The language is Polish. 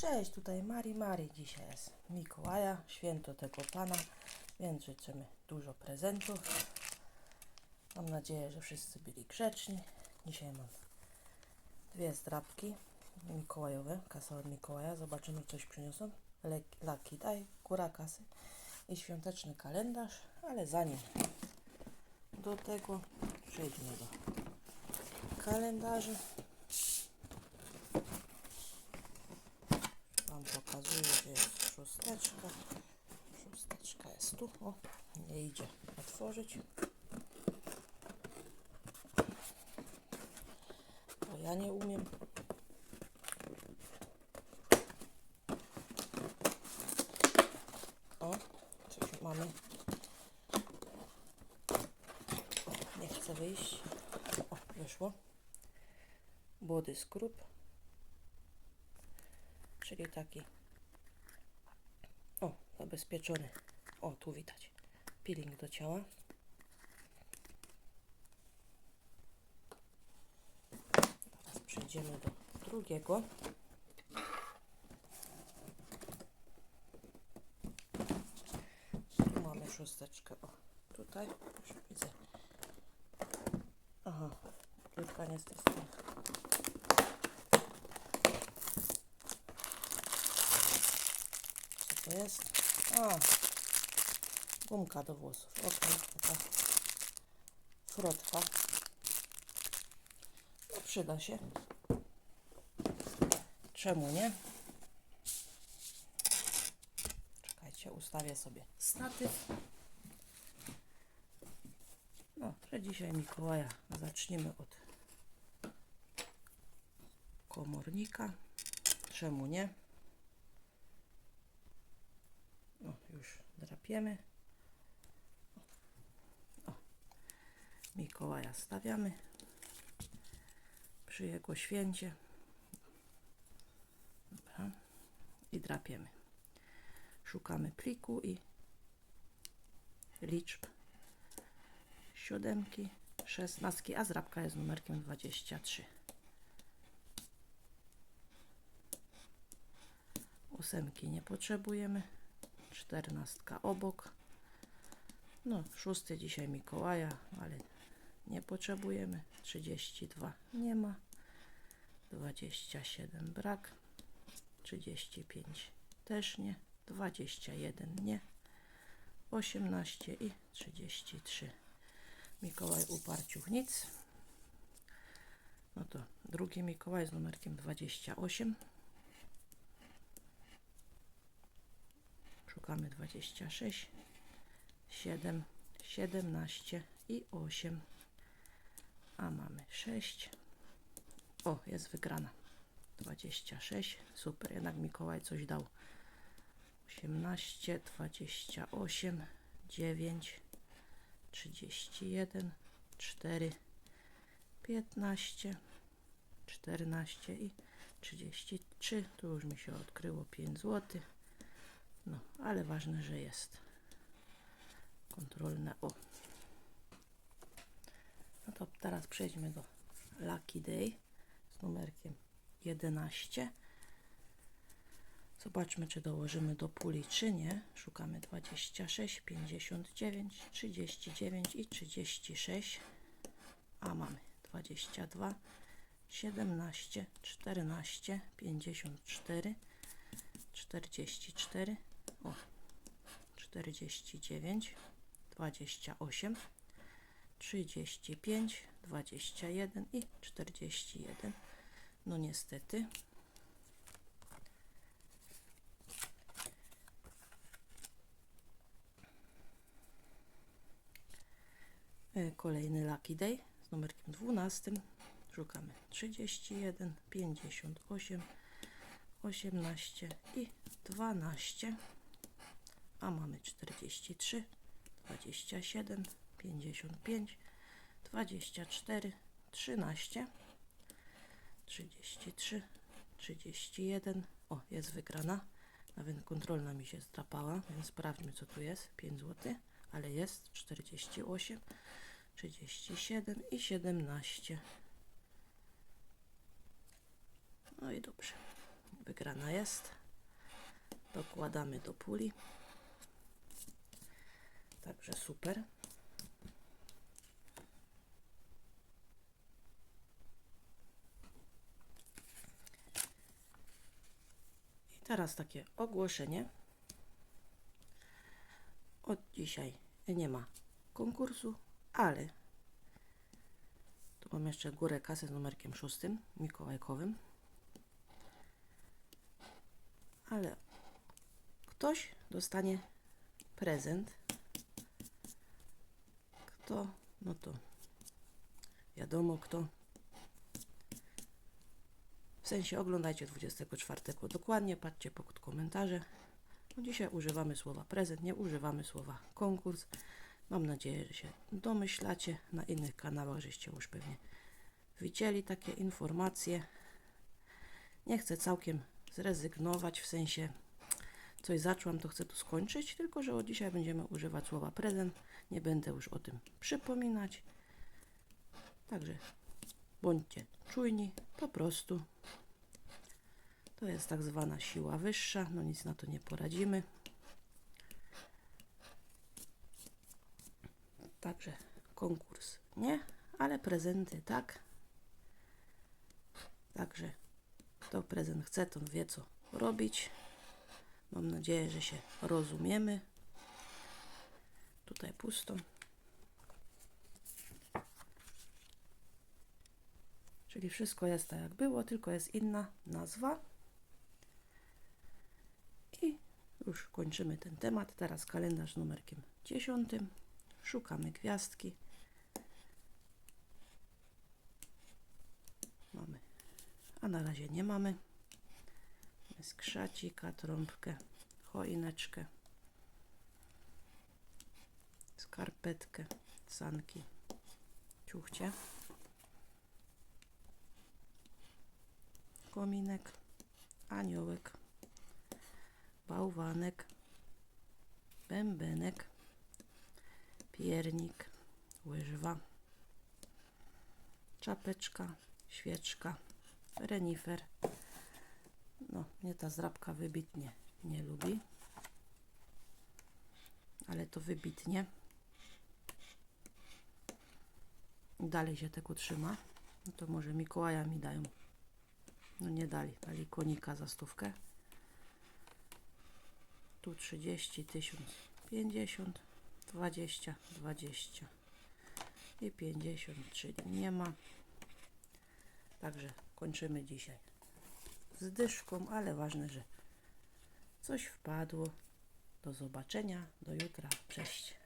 Cześć, tutaj Mari Mari. Dzisiaj jest Mikołaja, święto tego Pana, więc życzymy dużo prezentów. Mam nadzieję, że wszyscy byli grzeczni. Dzisiaj mam dwie zdrabki mikołajowe, kasa od Mikołaja. Zobaczymy, coś przyniosą. Lucky Daj, góra kasy i świąteczny kalendarz, ale zanim do tego przejdźmy do kalendarzy. Wam pokazuję, że jest szósteczka. Szósteczka jest tu. O, nie idzie otworzyć. Bo ja nie umiem. O, coś mamy. Nie chce wyjść. O, wyszło. Body scrub czyli taki zabezpieczony. O, tu widać. Peeling do ciała. Teraz przejdziemy do drugiego. Tu mamy szósteczkę. O, tutaj. Już widzę. Aha, tylko nie Co to jest? A, gumka do włosów. Ok, taka frotka. No przyda się. Czemu nie? Czekajcie, ustawię sobie statyw. No, że dzisiaj Mikołaja zaczniemy od komornika. Czemu nie? O, już drapiemy. O, Mikołaja stawiamy przy jego święcie. Dobra. I drapiemy. Szukamy pliku i liczb siódemki, szesnastki, a zrabka jest numerkiem 23. Ósemki nie potrzebujemy czternastka obok. No, szósty dzisiaj Mikołaja, ale nie potrzebujemy. 32 nie ma. 27 brak. 35 też nie. 21 nie. 18 i 33. Mikołaj uparciuch nic. No to drugi Mikołaj z numerkiem 28. Szukamy 26, 7, 17 i 8. A mamy 6. O, jest wygrana. 26. Super, jednak Mikołaj coś dał. 18, 28, 9, 31, 4, 15, 14 i 33. Tu już mi się odkryło 5 zł. No, ale ważne, że jest. Kontrolne O. No to teraz przejdźmy do Lucky Day z numerkiem 11. Zobaczmy, czy dołożymy do puli, czy nie. Szukamy 26, 59, 39 i 36. A mamy 22, 17, 14, 54, 44, o, 49, 28, 35, 21 i 41. No niestety. E, Kolejny Lucky Day z numerkiem 12. Szukamy 31, 58, 18 i 12 a mamy 43 27 55 24 13 33 31 o jest wygrana. Nawet kontrolna mi się zdrapała więc sprawdźmy co tu jest. 5 zł ale jest 48 37 i 17 no i dobrze. Wygrana jest. Dokładamy do puli. Także super. I teraz takie ogłoszenie. Od dzisiaj nie ma konkursu, ale tu mam jeszcze górę kasy z numerkiem szóstym, mikołajkowym. Ale ktoś dostanie prezent. Kto? No to wiadomo kto. W sensie oglądajcie 24 dokładnie, patrzcie pod komentarze. No dzisiaj używamy słowa prezent, nie używamy słowa konkurs. Mam nadzieję, że się domyślacie. Na innych kanałach żeście już pewnie widzieli takie informacje. Nie chcę całkiem zrezygnować, w sensie coś zacząłem, to chcę to skończyć, tylko że od dzisiaj będziemy używać słowa prezent. Nie będę już o tym przypominać. Także bądźcie czujni, po prostu. To jest tak zwana siła wyższa, no nic na to nie poradzimy. Także konkurs nie, ale prezenty tak. Także kto prezent chce, to wie co robić. Mam nadzieję, że się rozumiemy. Tutaj pusto. Czyli wszystko jest tak jak było, tylko jest inna nazwa. I już kończymy ten temat. Teraz kalendarz numerkiem 10. Szukamy gwiazdki. Mamy, a na razie nie mamy. Jest krzacika, trąbkę, choineczkę, skarpetkę, sanki, ciuchcie, kominek, aniołek, bałwanek, bębenek, piernik, łyżwa, czapeczka, świeczka, renifer. No, mnie ta zrabka wybitnie nie lubi, ale to wybitnie. Dalej się tego trzyma. No to może Mikołaja mi dają. No nie dali, dali konika za stówkę. Tu 30, 1050, 20, 20 i 50, czyli nie ma. Także kończymy dzisiaj z dyszką, ale ważne, że coś wpadło. Do zobaczenia, do jutra. Cześć.